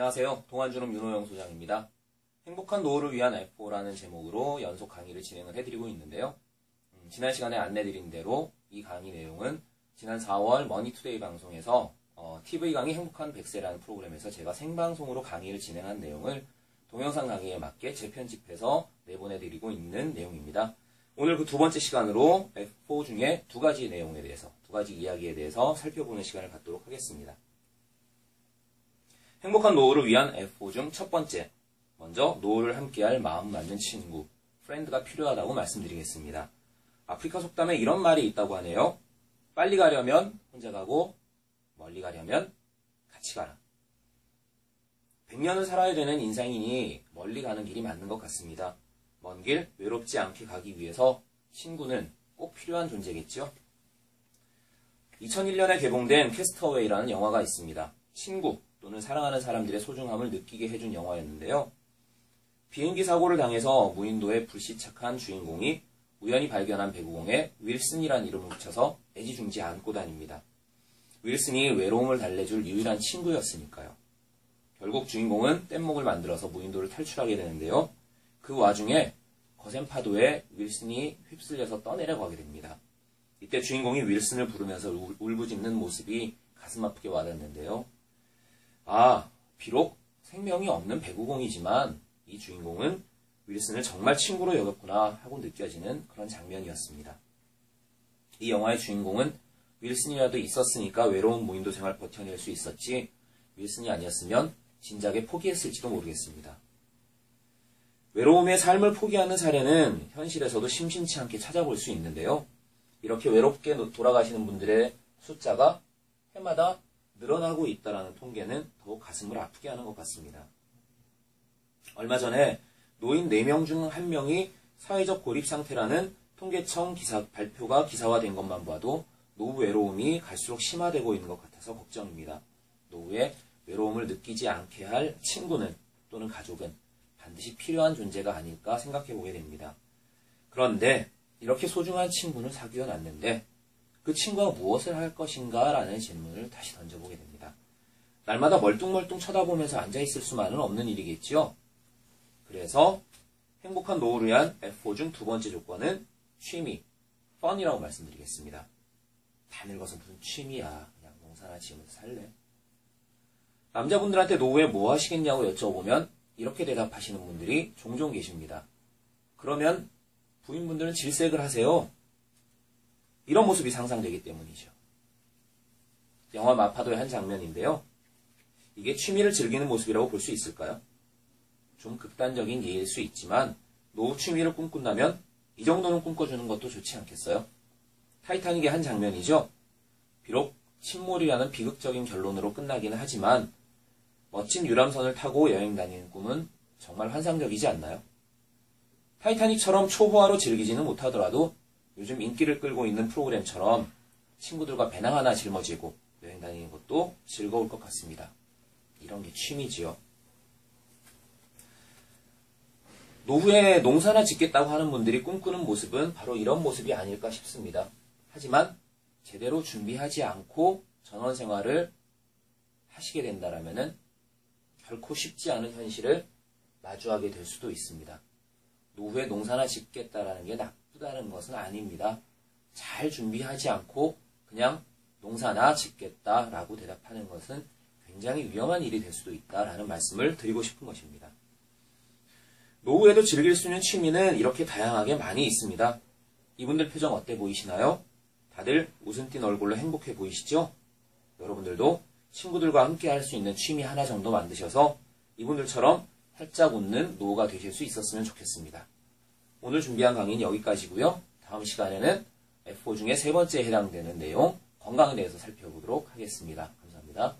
안녕하세요. 동안주름 윤호영 소장입니다. 행복한 노후를 위한 F4라는 제목으로 연속 강의를 진행을 해드리고 있는데요. 음, 지난 시간에 안내드린 대로 이 강의 내용은 지난 4월 머니투데이 방송에서 어, TV 강의 행복한 100세라는 프로그램에서 제가 생방송으로 강의를 진행한 내용을 동영상 강의에 맞게 재편집해서 내보내드리고 있는 내용입니다. 오늘 그 두 번째 시간으로 F4 중에 두 가지 내용에 대해서, 두 가지 이야기에 대해서 살펴보는 시간을 갖도록 하겠습니다. 행복한 노후를 위한 F4 중첫 번째, 먼저 노후를 함께할 마음 맞는 친구, 프렌드가 필요하다고 말씀드리겠습니다. 아프리카 속담에 이런 말이 있다고 하네요. 빨리 가려면 혼자 가고 멀리 가려면 같이 가라. 100년을 살아야 되는 인생이니 멀리 가는 길이 맞는 것 같습니다. 먼 길 외롭지 않게 가기 위해서 친구는 꼭 필요한 존재겠죠. 2001년에 개봉된 캐스터웨이라는 영화가 있습니다. 친구 또는 사랑하는 사람들의 소중함을 느끼게 해준 영화였는데요. 비행기 사고를 당해서 무인도에 불시착한 주인공이 우연히 발견한 배구공에 윌슨이란 이름을 붙여서 애지중지 안고 다닙니다. 윌슨이 외로움을 달래줄 유일한 친구였으니까요. 결국 주인공은 뗏목을 만들어서 무인도를 탈출하게 되는데요. 그 와중에 거센 파도에 윌슨이 휩쓸려서 떠내려가게 됩니다. 이때 주인공이 윌슨을 부르면서 울부짖는 모습이 가슴 아프게 와닿는데요. 아, 비록 생명이 없는 배구공이지만 이 주인공은 윌슨을 정말 친구로 여겼구나 하고 느껴지는 그런 장면이었습니다. 이 영화의 주인공은 윌슨이라도 있었으니까 외로운 무인도 생활 버텨낼 수 있었지 윌슨이 아니었으면 진작에 포기했을지도 모르겠습니다. 외로움의 삶을 포기하는 사례는 현실에서도 심심치 않게 찾아볼 수 있는데요. 이렇게 외롭게 돌아가시는 분들의 숫자가 해마다 늘어나고 있다는 통계는 더욱 가슴을 아프게 하는 것 같습니다. 얼마 전에 노인 4명 중 1명이 사회적 고립 상태라는 통계청 기사, 발표가 기사화된 것만 봐도 노후 외로움이 갈수록 심화되고 있는 것 같아서 걱정입니다. 노후에 외로움을 느끼지 않게 할 친구는 또는 가족은 반드시 필요한 존재가 아닐까 생각해 보게 됩니다. 그런데 이렇게 소중한 친구를 사귀어 놨는데 그 친구가 무엇을 할 것인가 라는 질문을 다시 던져보게 됩니다. 날마다 멀뚱멀뚱 쳐다보면서 앉아있을 수만은 없는 일이겠지요. 그래서 행복한 노후를 위한 F4 중 두 번째 조건은 취미, 펀이라고 말씀드리겠습니다. 다 늙어서 무슨 취미야. 그냥 농사나 지으면서 살래. 남자분들한테 노후에 뭐 하시겠냐고 여쭤보면 이렇게 대답하시는 분들이 종종 계십니다. 그러면 부인분들은 질색을 하세요. 이런 모습이 상상되기 때문이죠. 영화 마파도의 한 장면인데요. 이게 취미를 즐기는 모습이라고 볼 수 있을까요? 좀 극단적인 예일 수 있지만 노후 취미를 꿈꾼다면 이 정도는 꿈꿔주는 것도 좋지 않겠어요? 타이타닉의 한 장면이죠. 비록 침몰이라는 비극적인 결론으로 끝나기는 하지만 멋진 유람선을 타고 여행 다니는 꿈은 정말 환상적이지 않나요? 타이타닉처럼 초호화로 즐기지는 못하더라도 요즘 인기를 끌고 있는 프로그램처럼 친구들과 배낭 하나 짊어지고 여행 다니는 것도 즐거울 것 같습니다. 이런 게 취미지요. 노후에 농사나 짓겠다고 하는 분들이 꿈꾸는 모습은 바로 이런 모습이 아닐까 싶습니다. 하지만 제대로 준비하지 않고 전원 생활을 하시게 된다면 결코 쉽지 않은 현실을 마주하게 될 수도 있습니다. 노후에 농사나 짓겠다라는 게 나 쁘다는 것은 아닙니다. 잘 준비하지 않고 그냥 농사나 짓겠다라고 대답하는 것은 굉장히 위험한 일이 될 수도 있다라는 말씀을 드리고 싶은 것입니다. 노후에도 즐길 수 있는 취미는 이렇게 다양하게 많이 있습니다. 이분들 표정 어때 보이시나요? 다들 웃음 띤 얼굴로 행복해 보이시죠? 여러분들도 친구들과 함께 할 수 있는 취미 하나 정도 만드셔서 이분들처럼 활짝 웃는 노후가 되실 수 있었으면 좋겠습니다. 오늘 준비한 강의는 여기까지고요. 다음 시간에는 F4 중에 세 번째에 해당되는 내용, 건강에 대해서 살펴보도록 하겠습니다. 감사합니다.